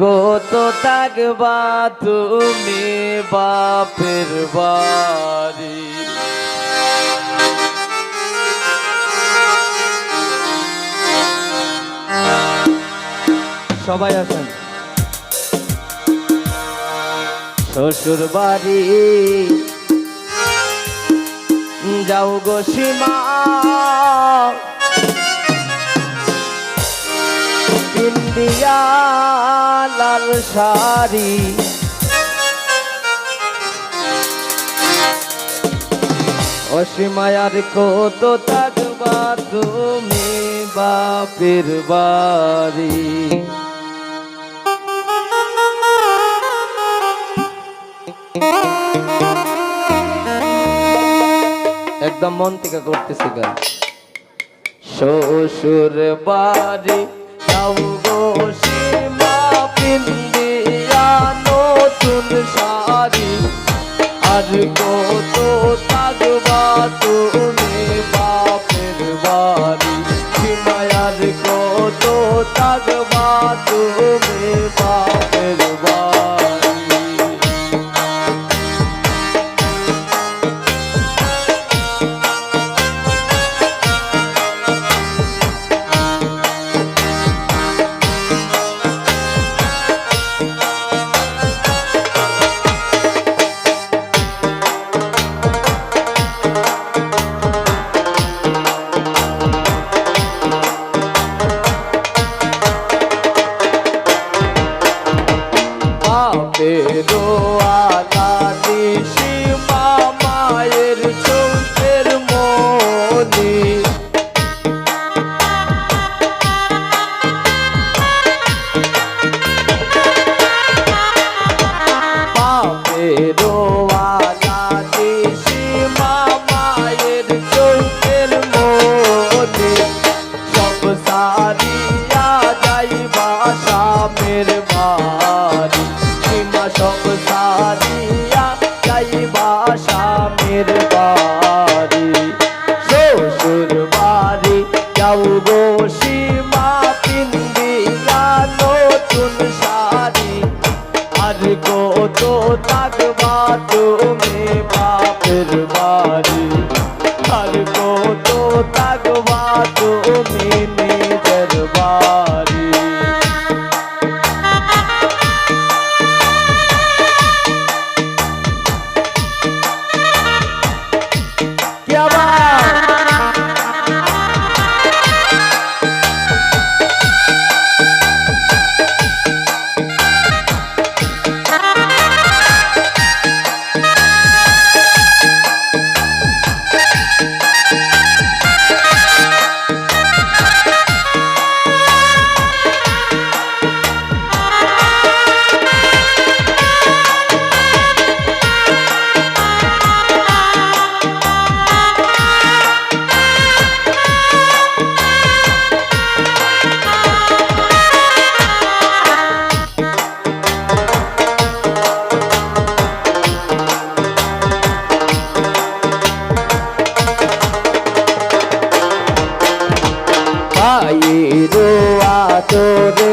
কত থাকবা তুমি বাপের বাড়ি। সবাই আছেন শ্বশুর বাড়ি। যাও গো সীমা। শাড়ি অসীমায়ার কত থাকবা তুমি বাপের বাড়ি। একদম মন থেকে করতেছি গান শ্বশুর বাড়ি গো আর কত থাকবা তুমি বাপের বাড়ি। সীমায়ার কত থাকবা তুমি বাপের বাড়ি। স্বামীর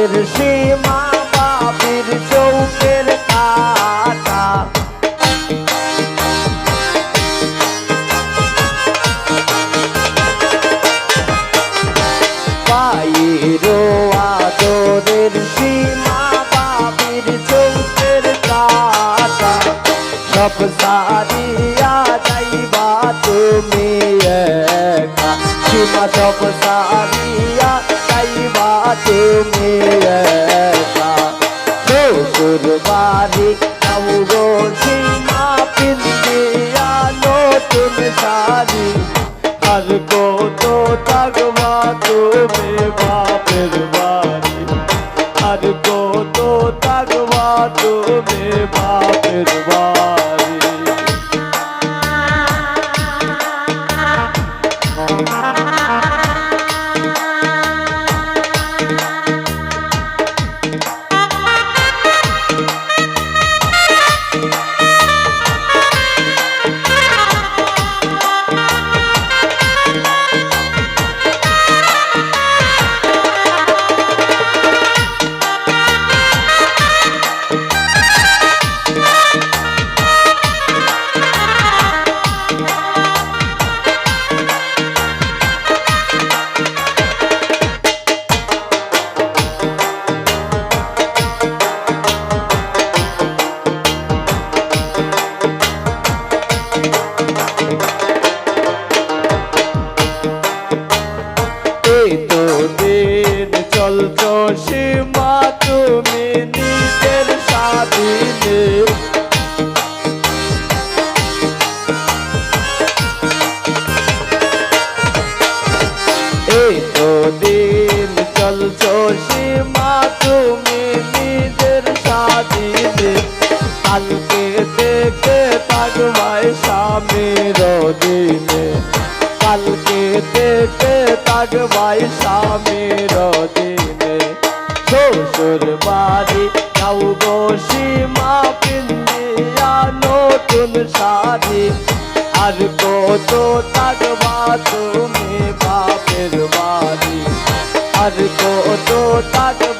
আদরের সীমা বাবির চৌকের কাটা। ভাইয়েরো আদরের সীমা বাবির চৌকের কাটা। সব সারিয়া যাইবা তুমি একা। সীমা সব সারিয়া যাইবা তুমি থাকবা তুমি সীমা তুমি নিজের স্বাধীনে। এই তো দিন চলছো সীমা তুমি নিজের স্বাধীনে। কালকে দেখে তাগবাই স্বামীর দিনে কালকে দেখে তাগবাই স্বামী সীমা পিন্দিয়া নতুন শাড়ি আর কত থাকবা তুমি বাপের বাড়ি আর কত থাকবা